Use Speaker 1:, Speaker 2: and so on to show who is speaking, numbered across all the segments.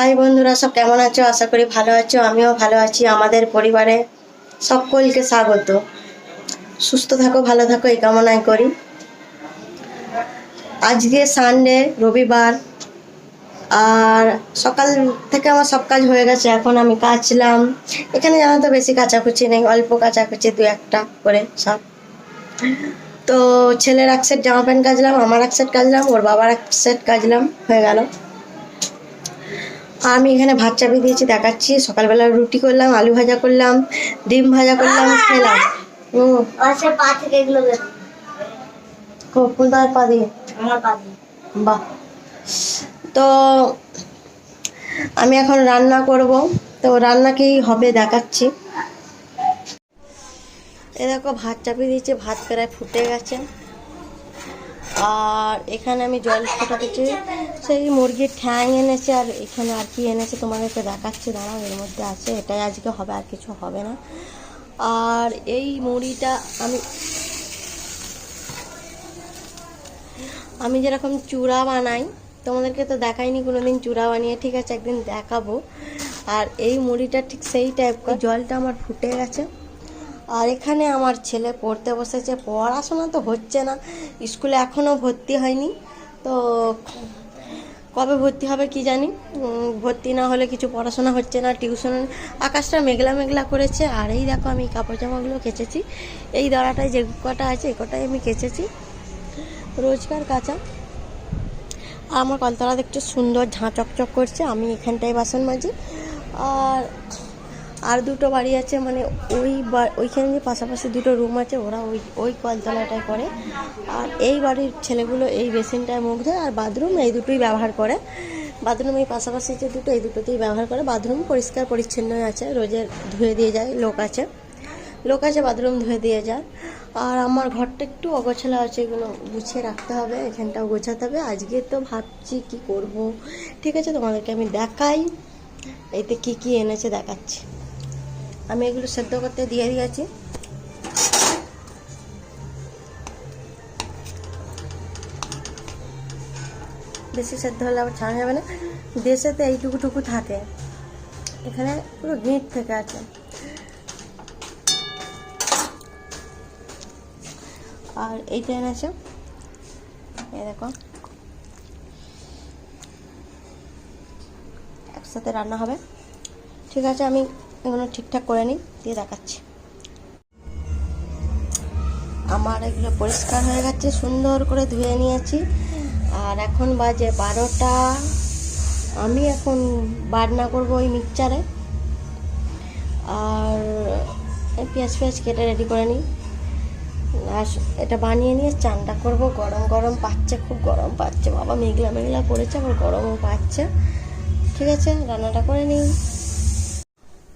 Speaker 1: High বন্ধুরা, সব কেমন আছো? আশা করি ভালো আছো। আমিও ভালো আছি। আমাদের পরিবারে সকলকে স্বাগত। সুস্থ থাকো, ভালো থাকো, এই কামনাই করি। আজকে সানডে রবিবার, আর সকাল থেকে আমার সব কাজ হয়ে গেছে। এখন আমি কাচলাম। এখানে জানো তো বেশি কাচাকুচি নেই, অল্প কাচাকুচি, দু একটা করে সব। তো ছেলের এক সেট জামা প্যান্ট কাচলাম, আমার এক সেট কাচলাম, ওর বাবার এক সেট কাচলাম, হয়ে গেল। আমি এখানে ভাত চাপিয়ে দিয়েছি দেখাচ্ছি। সকালবেলা রুটি করলাম আলু ভাজা করলাম ডিম ভাজা করলাম খেলাম। হুম
Speaker 2: পাশে পা থেকে এগুলো বের
Speaker 1: ফুলদার পা দিয়ে?
Speaker 2: আমার পা দিয়ে।
Speaker 1: বাহ। তো আমি এখন রান্না করব। তো রান্না কি হবে দেখাচ্ছি। এ দেখো ভাত চাপিয়ে দিয়েছি ভাত প্রায় ফুটে গেছে। আর এখানে আমি জল ফোটাতেছি সেই মুরগির ঠ্যাং এনেছে আর এখানে আর কি এনেছে তোমাদেরকে দেখাচ্ছি। দাঁড়াও, এর মধ্যে আছে, এটাই আজকে হবে, আর কিছু হবে না। আর এই মুড়িটা আমি আমি যেরকম চূড়া বানাই, তোমাদেরকে তো দেখাইনি কোনোদিন চূড়া বানিয়ে, ঠিক আছে, একদিন দেখাবো। আর এই মুড়িটা ঠিক সেই টাইপ জলটা আমার ফুটে গেছে। আর এখানে আমার ছেলে পড়তে বসেছে, পড়াশোনা তো হচ্ছে না, স্কুলে এখনও ভর্তি হয়নি। তো কবে ভর্তি হবে কি জানি। ভর্তি না হলে কিছু পড়াশোনা হচ্ছে না, টিউশন আকাশটা মেঘলা মেঘলা করেছে, আর এই দেখো আমি কাপড় জামাগুলো কেচেছি। এই দড়াটায় যে কটা আছে এ কটাই আমি কেচেছি। রোজকার কাঁচা। আমার কলতলা দেখতে সুন্দর ঝাঁ চকচক করছে, আমি এখানটায় বাসন মাজি। আর আর দুটো বাড়ি আছে মানে ওই ওইখানে যে পাশাপাশি দুটো রুম আছে, ওরা ওই ওই কলতলাটায় করে। আর এই বাড়ির ছেলেগুলো এই বেসিনটায় মুখ ধোয়, আর বাথরুম এই দুটোই ব্যবহার করে। বাথরুম এই পাশাপাশি যে দুটো, এই দুটোতেই ব্যবহার করে। বাথরুম পরিষ্কার পরিচ্ছন্ন আছে রোজের ধুয়ে দিয়ে যায়, লোক আছে। লোক আছে, বাথরুম ধুয়ে দিয়ে যায়। আর আমার ঘরটা একটু অগোছালো আছে, এগুলো গুছিয়ে রাখতে হবে, এখানটাও গোছাতে হবে। আজকে তো ভাবছি কি করব। ঠিক আছে, তোমাদেরকে আমি দেখাই। এতে কি কি এনেছে দেখাচ্ছি। আমি এগুলো সেদ্ধ করতে দিয়ে দিয়েছি। বেশি সেদ্ধ হলে আবার ছাড়া যাবে না। দেশেতে এইটুকু টুকু থাকে। এখানে পুরো গিঁট থেকে আছে। আর এইটা এনেছে এই দেখো। একসাথে রান্না হবে। ঠিক আছে, আমি এগুলো ঠিকঠাক করে নিই, দিয়ে দেখাচ্ছি। আমার এগুলো পরিষ্কার হয়ে গেছে, সুন্দর করে ধুয়ে নিয়েছি। আর এখন বাজে বারোটা। আমি এখন বাটনা করব ওই মিক্সচারে। আর পেঁয়াজ পেঁয়াজ কেটে রেডি করে নিই। আর এটা বানিয়ে নিয়ে চানটা করব। গরম গরম পাচ্ছে, খুব গরম পাচ্ছে। বাবা মেঘলা মেঘলা পড়েছে আবার গরমও পাচ্ছে। ঠিক আছে, রান্নাটা করে নিই।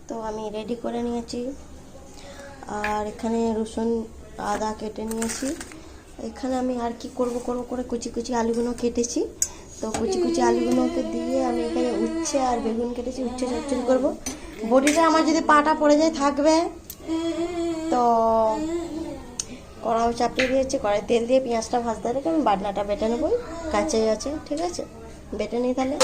Speaker 1: তো আমি রেডি করে নিয়েছি। আর এখানে রসুন, আদা কেটে নিয়েছি। এখানে আমি আর কি করব করব করে কুচি কুচি আলুগুলো কেটেছি। তো কুচি কুচি আলুগুলোকে দিয়ে আমি এখানে উচ্ছে আর বেগুন কেটেছি, উচ্ছে চচ্চড়ি করব। বডিটা আমার যদি পাটা পড়ে যায়, থাকবে। তো কড়াও চাপিয়ে দিয়েছি, কড়াই তেল দিয়ে পেঁয়াজটা ভাজতে রেখে আমি বাটনাটা বেটে নেব, কাঁচাই আছে, ঠিক আছে? বেটে নিই তাহলে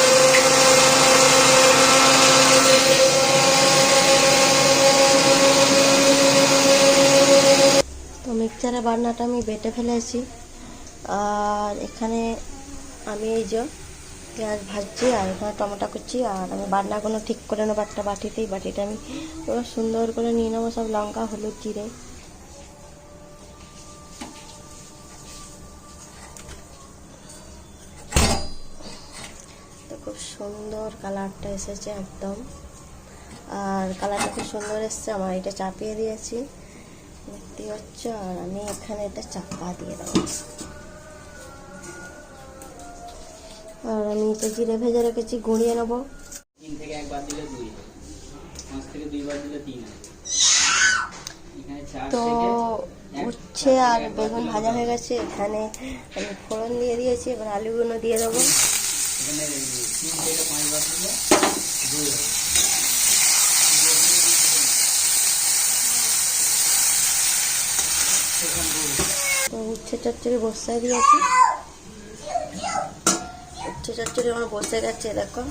Speaker 1: তো মিক্সচারে বাটনাটা আমি বেটে ফেলেছি। আর এখানে আমি এই যে পেঁয়াজ ভাজছি আর এখানে টমেটো কুচি আর আমি বাটনাগুলো ঠিক করে নেব একটা বাটিতেই। বাটিটা আমি সুন্দর করে নিয়ে নেব সব লঙ্কা, হলুদ, জিরে। খুব সুন্দর কালারটা এসেছে একদম। আর কালারটা খুব সুন্দর এসেছে, আমার এটা চাপিয়ে দিয়েছি। দেখতে হচ্ছে আর আমি এখানে এটা চাপা দিয়ে দেবো। আর আমি এটা জিরে ভেজে রেখেছি গুঁড়িয়ে নেব।
Speaker 3: তিন থেকে একবার দিলে দুই পাঁচ থেকে দুইবার দিলে তিন এখানে চার
Speaker 1: তো উচ্ছে আর বেগুন ভাজা হয়ে গেছে এখানে আমি ফোড়ন দিয়ে দিয়েছি এবার আলুগুলো দিয়ে দেবো।
Speaker 3: এখানে তিন থেকে পাঁচবার দিলে দুই
Speaker 1: তো উচ্ছে চচ্চড়ি বসায় দিয়েছি। উচ্ছে চচ্চড়ি আমার বসে গেছে দেখো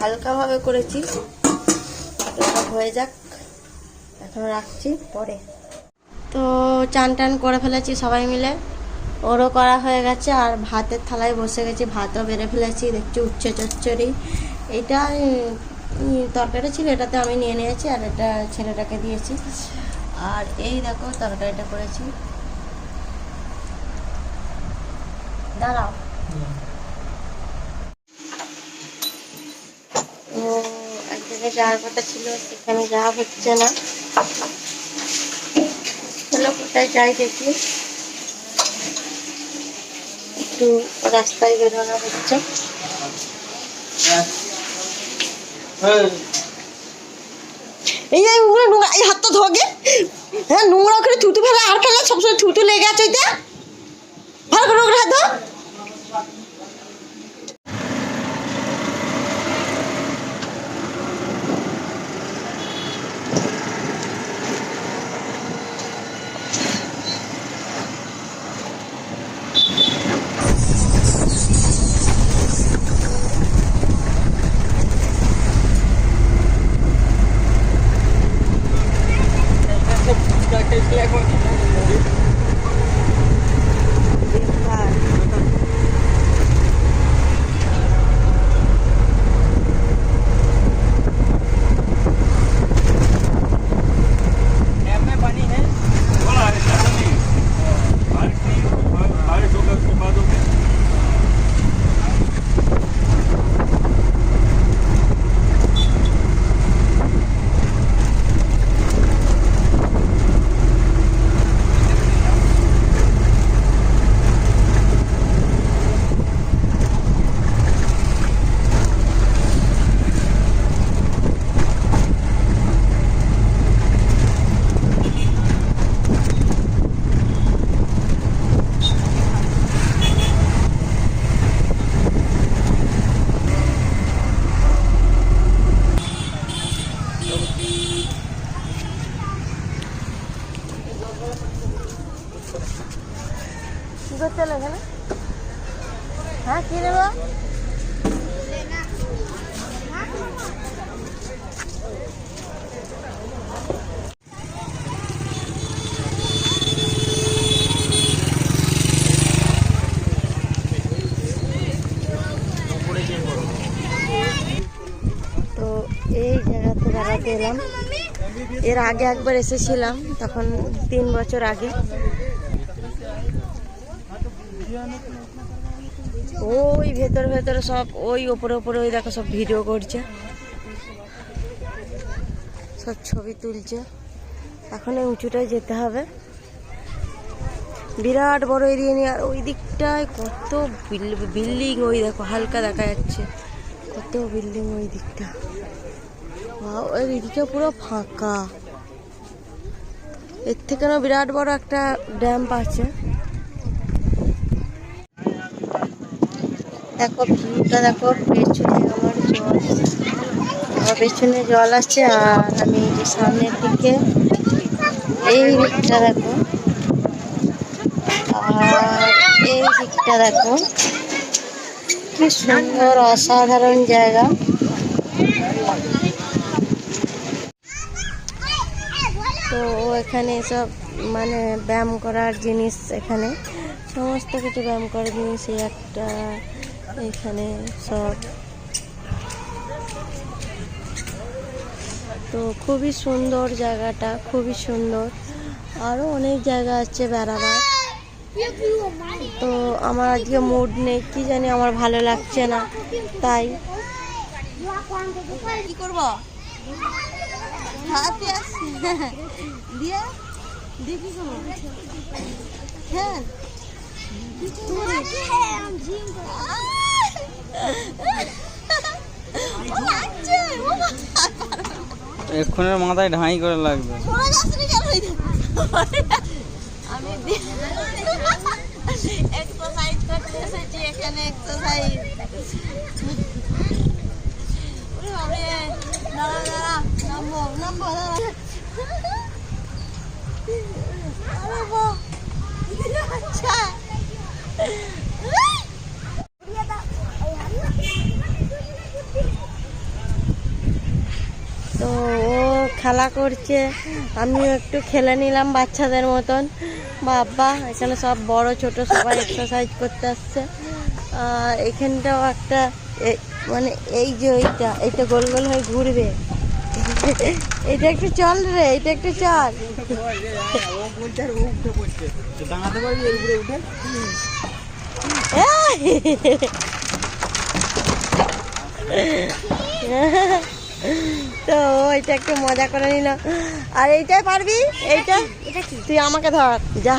Speaker 1: হালকাভাবে করেছি। এটা হয়ে যাক। এখন রাখছি পরে। তো চান টান করে ফেলেছি সবাই মিলে। ওরও করা হয়ে গেছে আর ভাতের থালায় বসে গেছি, ভাতও বেড়ে ফেলেছি। দেখছি উচ্ছে চচ্চড়ি। এটা তরকারি ছিল, এটাতে আমি নিয়ে নিয়েছি আর এটা ছেলেটাকে দিয়েছি। আর এই দেখো তরকারিটা করেছি। দাঁড়াও। ও এক যাওয়ার কথা ছিল সেখানে যাওয়া হচ্ছে না। চলো কোথায় যাই দেখি। একটু রাস্তায় বেরোনো হচ্ছে। এই যে ওগুলো নোংরা, এই হাতটা ধোগে হ্যাঁ নোংরা করে থুতু ফেলে আর ফেলে সবসময় থুতু লেগে আছে ওইটা ভালো করে নোংরা হাত ধো। এলাম এর আগে একবার এসেছিলাম, তখন তিন বছর আগে। ওই ভেতর, ভেতরে সব, ওই ওপরে ওপরে, ওই দেখো সব ভিডিও করছে। সব ছবি তুলছে। এখন এই উঁচুটায় যেতে হবে। বিরাট বড় এরিয়া নিয়ে, আর ওই দিকটায় কত বিল্ডিং, ওই দেখো, হালকা দেখা যাচ্ছে। কত বিল্ডিং ওই দিকটা। আর এদিকে পুরো ফাঁকা। এর থেকে না বিরাট বড় একটা ড্যাম আছে দেখো ভিউটা, দেখো, পেছনে আমার জল। আমার পেছনে জল আসছে আর আমি যে সামনের দিকে, এই দিকটা দেখো। আর এই দিকটা দেখো। কি সুন্দর, অসাধারণ জায়গা তো ও এখানে সব মানে ব্যায়াম করার জিনিস এখানে। সমস্ত কিছু ব্যায়াম করার জিনিস একটা, এখানে সব। তো খুবই সুন্দর জায়গাটা, খুবই সুন্দর। আরও অনেক জায়গা আছে বেড়াবার। তো আমার আজকে মুড নেই, কি জানি আমার ভালো লাগছে না, তাই। কি করব? হাতে দিয়ে করব হ্যাঁ।
Speaker 3: এক্ষুনের মাথায় ঢাই করে লাগবে।
Speaker 1: আমি এক্সারসাইজ করতে এসেছি এখানে এক্সারসাইজ। খেলা করছে। আমিও একটু খেলে নিলাম বাচ্চাদের মতন। বাবা, এখানে সব বড়, ছোট, সবাই এক্সারসাইজ করতে আসছে। এখানটাও একটা মানে এই যে ওইটা এইটা গোল গোল হয়ে ঘুরবে। এটা একটু চল রে, এটা একটু চল। তো ওইটা একটু মজা করে নিল। আর এইটাই পারবি? এইটা? তুই আমাকে ধর। যা।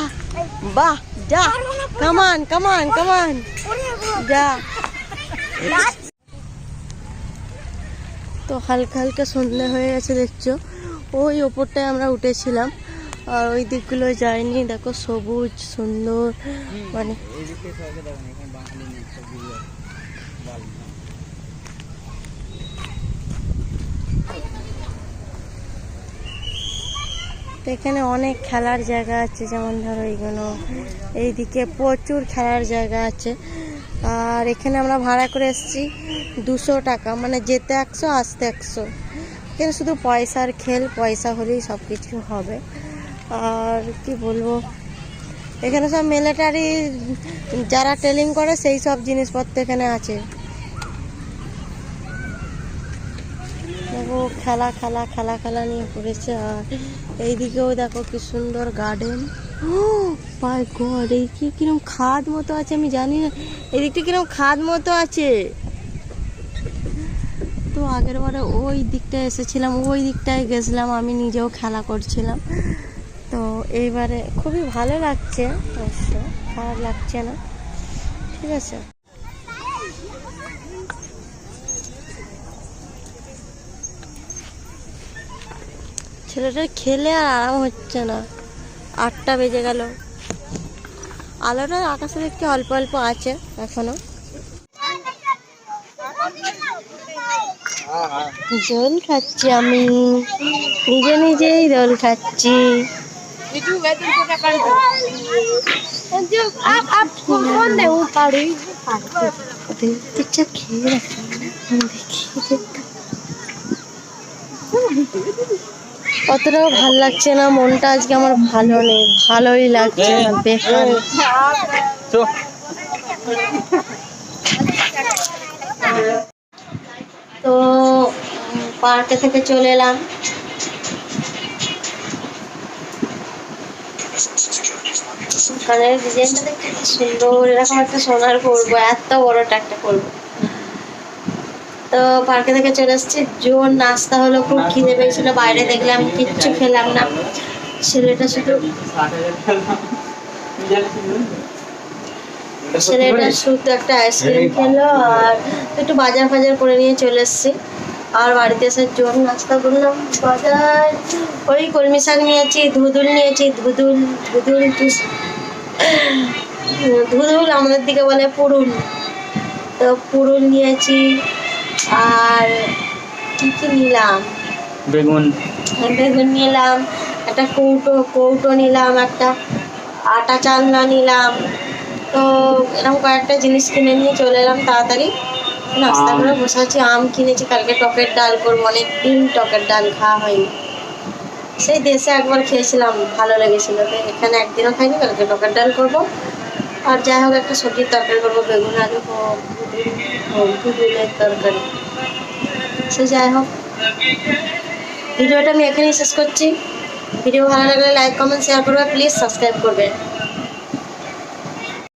Speaker 1: বাহ যা। কামান কামান কামান যা। তো হালকা হালকা সন্ধ্যা হয়ে গেছে দেখছ? ওই ওপরটায় আমরা উঠেছিলাম। আর ওই দিকগুলো যায়নি দেখো সবুজ সুন্দর। মানে তো এখানে অনেক খেলার জায়গা আছে, যেমন ধরো এইগুলো। এইদিকে প্রচুর খেলার জায়গা আছে। আর এখানে আমরা ভাড়া করে এসেছি দুশো টাকা মানে যেতে একশো, আসতে একশো। এখানে শুধু পয়সার খেল, পয়সা হলেই সব কিছু হবে। আর কি বলব? এখানে সব মিলিটারি যারা ট্রেনিং করে, সেই সব জিনিসপত্র এখানে আছে। দেখো, খেলা খেলা খেলা খেলা নিয়ে পড়েছে আর এইদিকেও দেখো কি সুন্দর গার্ডেন মাই গড এই কি কিরম খাদ মতো আছে আমি জানি না। এদিকটা কিরম খাদ মতো আছে। তো আগের বারে ওই দিকটায় এসেছিলাম, ওই দিকটায় গেছিলাম, আমি নিজেও খেলা করছিলাম। তো এইবারে খুবই ভালো লাগছে, অবশ্য খারাপ লাগছে না। ঠিক আছে। ছেলেটার খেলে আর আরাম হচ্ছে না। আটটা বেজে গেল। আলোটা আকাশে দেখতে অল্প অল্প আছে এখনও। জল খাচ্ছি আমি। নিজে নিজেই দোল খাচ্ছি। খেয়ে দেখি অতটাও ভালো লাগছে না মনটা আজকে আমার ভালো নেই ভালোই লাগছে না বেকার। তো। পার্কে থেকে চলে এলাম। কানের ডিজাইনটা দেখতে সুন্দর এরকম একটা সোনার করব এত বড়টা একটা করব। তো পার্কে থেকে চলে এসেছি। জোর নাস্তা হলো খুব খিদে পেয়েছিল বাইরে দেখলাম কিচ্ছু খেলাম না। ছেলেটা শুধু ছেলেটা শুধু একটা আইসক্রিম খেলো আর একটু বাজার ফাজার করে নিয়ে চলে এসেছি। আর বাড়িতে এসে জোর নাস্তা করলাম। বাজার। ওই কলমি শাক নিয়েছি ধুদুল নিয়েছি ধুদুল ধুদুল ধুদুল আমাদের দিকে বলে পুরুল। তো পুরুল নিয়েছি আর কি কি নিলাম?
Speaker 3: বেগুন।
Speaker 1: বেগুন নিলাম একটা কৌটো কৌটো নিলাম একটা আটা চালনা নিলাম। তো এরকম কয়েকটা জিনিস কিনে নিয়ে চলে এলাম তাড়াতাড়ি। নাস্তা করে বসে আছি আম কিনেছি কালকে টকের ডাল করব অনেক দিন টকের ডাল খাওয়া হয়নি। সেই দেশে একবার খেয়েছিলাম ভালো লেগেছিল। তো এখানে একদিনও খাইনি কালকে টকের ডাল করব। আর যাই হোক একটা সবজির তরকারি করব বেগুন আলু তরকারি সে যাই হোক। ভিডিওটা আমি এখানেই শেষ করছি। ভিডিও ভালো লাগলে লাইক কমেন্ট শেয়ার করবে। প্লিজ সাবস্ক্রাইব করবে।